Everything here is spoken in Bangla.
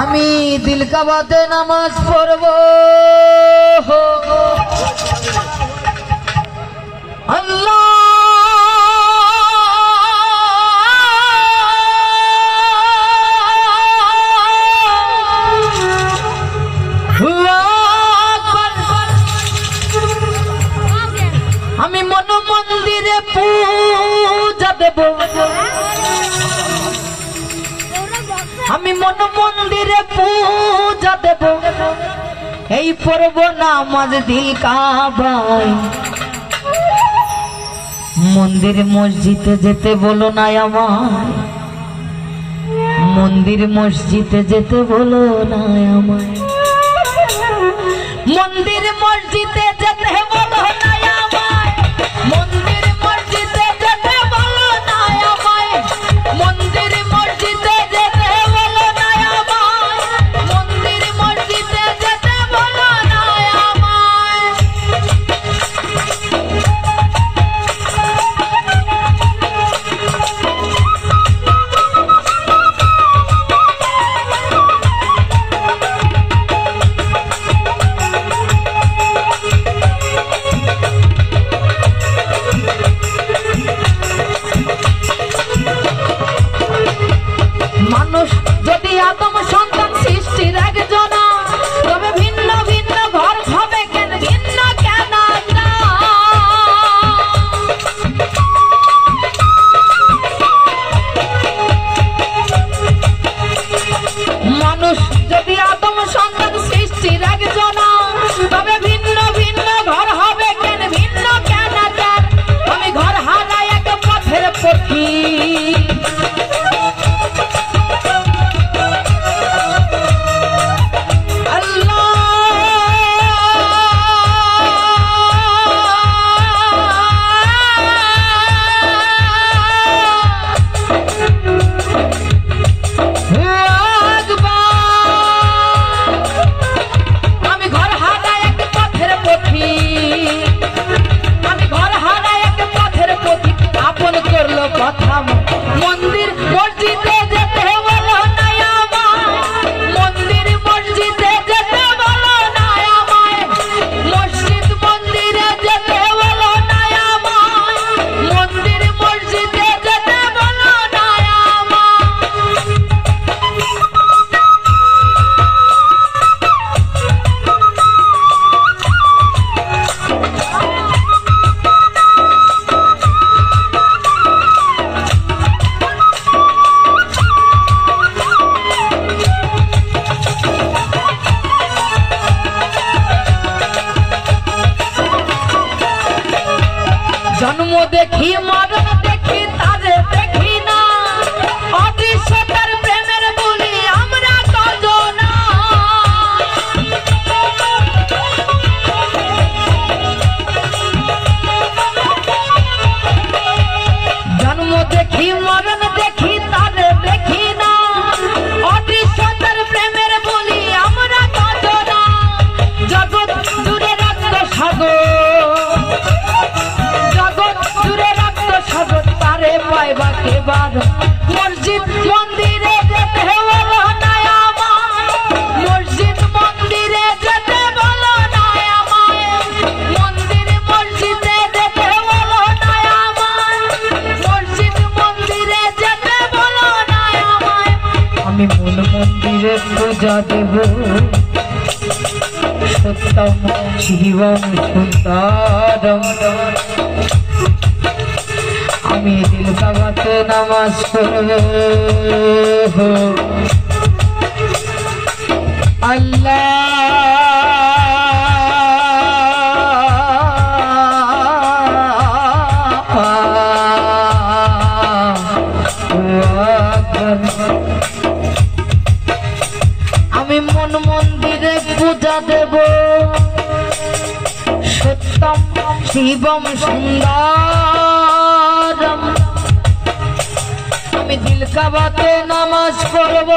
আমি দিল কাবাতে নামাজ পড়ব। আমি মন মন্দিরে পূজা দেব। এই পড়ব নামাজ দিল কাবাই মন্দির মসজিদে যেতে বলো না আমায়। মন্দির মসজিদে যেতে বলো না আমায়। মন্দির মসজিদে যেতে বলো না जन्मो देखी मरण देखी। মসজিদ, মন্দিরে যেতে মসজিদ, মন্দিরে যেতে বলো না আমায় মন্দির, মসজিদে মন্দিরে যেতে আমি মন মন্দিরে পূজা দেব। সত্যম শিবম সুন্দরম আমি দিল কাবাতে নামাজ পড়ব। আমি মন মন্দিরে পূজা দেব। সত্যম শিবম সুন্দরম আমি দিল কাবাতে নামাজ পড়ব।